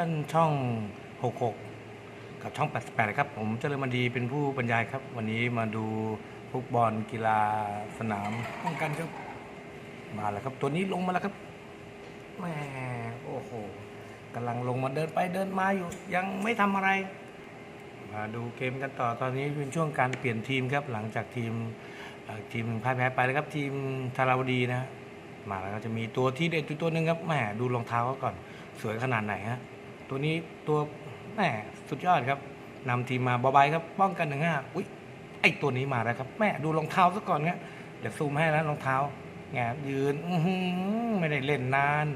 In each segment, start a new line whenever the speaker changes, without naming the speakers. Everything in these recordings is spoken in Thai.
ช่องช่อง 66 กับช่อง 88นะครับผมเจริญมันดีเป็นผู้บรรยายครับ วันนี้มาดูฟุตบอลกีฬาสนามป้องกันครับ มาแล้วครับ ตัวนี้ลงมาแล้วครับแหมโอ้โหกำลังลงมาเดินไปเดินมาอยู่ ยังไม่ทำอะไร มาดูเกมกันต่อตอนนี้เป็นช่วงการเปลี่ยนทีมครับ หลังจากทีมเอ่อทีมหนึ่งพ่ายแพ้ไปแล้วครับ ทีมธาราวดีนะฮะมาแล้วก็จะมีตัวที่เด็ดอยู่ตัวหนึ่งครับแหมดูรองเท้าเขาก่อน สวยขนาดไหนฮะ ตัวนี้ตัวแหมสุดยอดครับนำทีมมาบอบายครับป้องกันหนึ่งห้าอุ้ยไอตัวนี้มาแล้วครับ แม่ดูรองเท้าซะก่อนครับเดี๋ยวซูมให้แล้วรองเท้าแงยืนอื้อหือไม่ได้เล่นนาน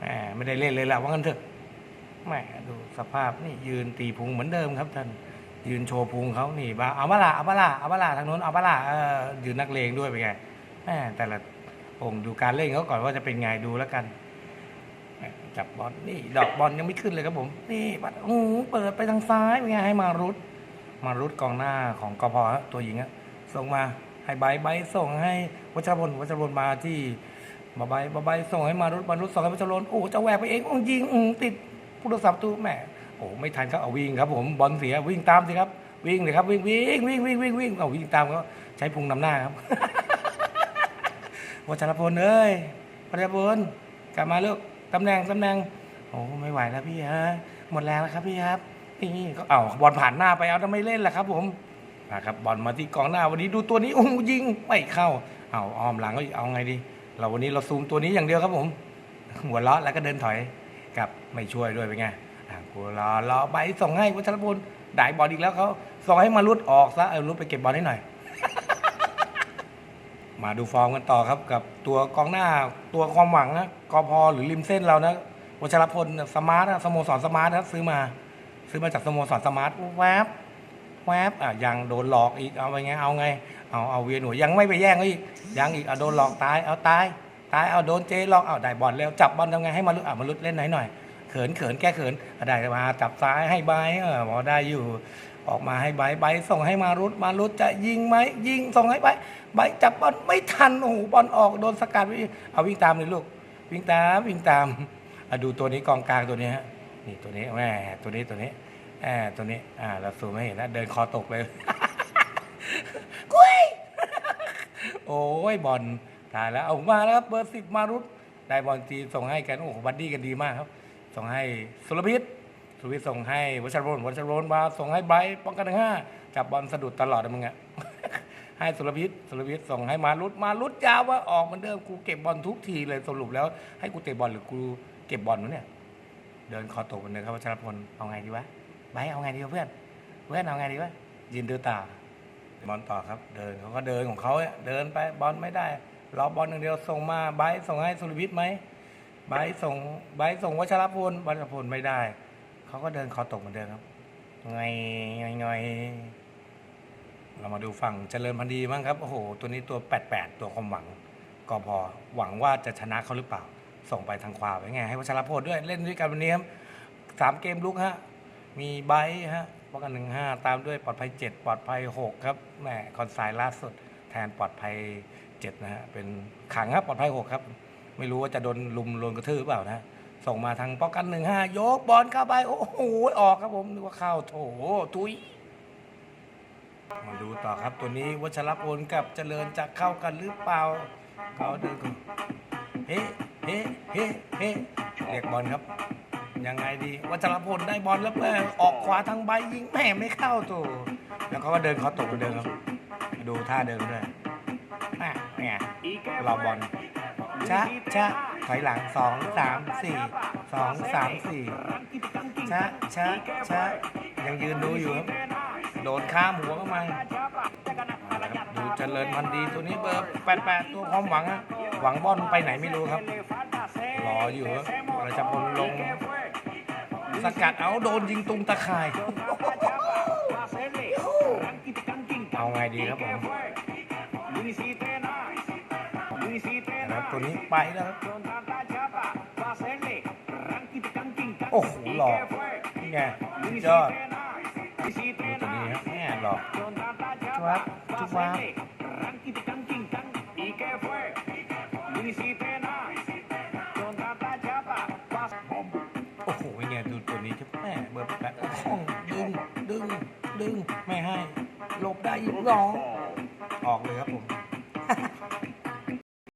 แหมไม่ได้เล่นเลยและว่างั้นเถอะแหมดูสภาพนี่ยืนตีพุงเหมือนเดิมครับท่านยืนโชว์พุงเขานี่บ้าเอามาละเอามาละเอามาละทางโน้นเอามาละเออยืนนักเลงด้วยไปไงแหมแต่ละองค์ดูการเล่นเขาก่อนว่าจะเป็นไงดูแล้วกัน จับบอลนี่ ดอกบอลยังไม่ขึ้นเลยครับผม นี่ปัดโอ้โหเปิดไปทางซ้ายเป็นไงให้มารุด มารุดกองหน้าของกพตัวหญิงอะส่งมาให้ใบใบส่งให้วัชรพลวัชรพลมาที่บาใบบาใบส่งให้มารุดมารุดส่งให้วัชรพลโอ้จะแหวกไปเองโอ้ยิงอติดผู้รักษาประตูแหมโอ้ไม่ทันเขาเอาวิ่งครับ ผมบอลเสียวิ่งตามสิครับ วิ่งเลยครับวิ่งวิ่งวิ่งวิ่งวิ่งวิ่งเอาวิ่งตามเขาใช้พุงนำหน้าครับวัชรพลเอ้ยวัชรพลกลับมาลูก ตำแหน่งตำแหน่งโอ้ไม่ไหวแล้วพี่ฮะหมดแรงแล้วครับพี่ครับนี่ก็เอาบอลผ่านหน้าไปเอาทำไมเล่นล่ะครับ ผมนะครับบอลมาที่กองหน้าวันนี้ดูตัวนี้โอ้ยิงไม่เข้าเอาอ้อมหลังก็เอาไงดี เราวันนี้เราซูมตัวนี้อย่างเดียวครับผมหัวเราะแล้วก็เดินถอยกับไม่ช่วยด้วยเป็นไงอะกูรอรอใบส่งให้วัชรพลได้บอลอีกแล้วเขาส่งให้มารุดออกซะเอารุดไปเก็บบอลให้หน่อย มาดูฟอร์มกันต่อครับกับตัวกองหน้าตัวความหวังนะกอพอหรือริมเส้นเรานะวัชรพลสมาร์ทสโมสรสมาร์ทนะซื้อมา ซื้อมาจากสโมสรสมาร์ทแวบแวบอะยังโดนหลอกอีกเอาไงเอาไงเอาเอาเวียนหัวยังไม่ไปแย่งอีกยังอีกเอาโดนหลอกตายเอาตายตายเอาโดนเจหลอกเอาได้บอลแล้วจับบอลทำไงให้มาลุอะมาลุดเล่นหน่อยหน่อยเขินเขินแก้เขินได้มาจับซ้ายให้ใบเออพอได้อยู่ ออกมาให้ใบใบส่งให้มารุดมารุดจะยิงไหมยิงส่งให้ใบใบจับบอลไม่ทันโอ้โหบอลออกโดนสกัดไว้เอาวิ่งตามเลยลูก วิ่งตามวิ่งตามอะดูตัวนี้กองกลางตัวนี้ฮะนี่ตัวนี้แหมตัวนี้ตัวนี้แหมตัวนี้อ่าเราสูมไม่เห็นนะเดินคอตกเลยกุ้ยโอ้ยบอลตายแล้วเอามาแล้วครับเบอร์สิบมารุตได้บอลจีนส่งให้กันโอ้โหบัดดี้กันดีมากครับ ส่งให้สุรพิษ สุรพิษส่งให้วัชรพลวัชรพลมาส่งให้ไบรท์ป้องกันหนึ่งห้าจับบอลสะดุดตลอดนะมึงอะให้สุรพิษสุรพิษส่งให้มารุตมารุตยาวว่าออกเหมือนเดิมกูเก็บบอลทุกทีเลยสรุปแล้วให้กูเตะบอลหรือกูเก็บบอลวะเนี่ย เดินคอตกเหมือนเดิมครับวัชรพลเอาไงดีวะไบรท์เอาไงดีวะเพื่อนเพื่อนเอาไงดีวะยืนดูตาบอลต่อครับ เดินเขาก็เดินของเขาเดินไปบอลไม่ได้รอบอลอย่งเดียวส่งมาไบร์ส่งให้สุริวิทย์ไหมไบร์ส่งไบร์ส่งวัชรพลวัชรพลไม่ได้ เขาก็เดินคอตกเหมือนเดิมครับไงไงไงเรามาดูฝั่งเจริญพันธุ์ดีบ้างครับ โอ้โห ตัวนี้ตัว 88 ตัวความหวังก็พอหวังว่าจะชนะเขาหรือเปล่า ส่งไปทางขวาไปไง ให้วัชรพลด้วยเล่นด้วยกันวันนี้ครับสามเกมลุกฮะ มีไบร์ทฮะป้องกันหนึ่งห้าตามด้วยปลอดภัยเจ็ดปลอดภัยหกครับแหมคอนไซน์ล่าสุดแทนปลอดภัยเจ็ดนะฮะเป็นขังครับปลอดภัยหกครับ ไม่รู้ว่าจะโดนลุมโดนกระทืบหรือเปล่านะ ส่งมาทางป้องกันหนึ่งห้ายกบอลเข้าไป โอ้โหออกครับผมนึกว่าเข้าโถทุยมาดูต่อครับตัวนี้วัชรพลกับเจริญจะเข้ากันหรือเปล่าเขาเดินก่อนเฮ้เฮ้เฮ้เฮ้เรียกบอลครับ ยังไงดี วัชรพลได้บอลแล้วแม่ออกขวาทางใบยิงแม่ไม่เข้าตัว แล้วเขาก็เดินเขาตกเหมือนเดิมครับ ดูท่าเดินด้วยแม่เนี่ยรอบอล ชะชะถอยหลังสองสามสี่สองสามสี่ชะชะชะยังยืนดูอยู่ครับโดนข้ามหัวเข้ามาดูเจริญพันดีตัวนี้เบอร์แปดแปดตัวความหวังอะหวังบอลไปไหนไม่รู้ครับรออยู่ครับราชพลลง สกัดเอาโดนยิงตุงตะข่ายเอาไงดีครับผม ตัวนี้ไปแล้วครับโอ้โหหลอกนี่ไงสุดยอดดูตัวนี้ครับแม่หลอกชวับชวับโอ้โหเป็นไงดูตัวนี้ครับแม่เบอร์แปดคล่องดึงดึงดึงไม่ให้หลบได้อีกน้องออกเลยครับผม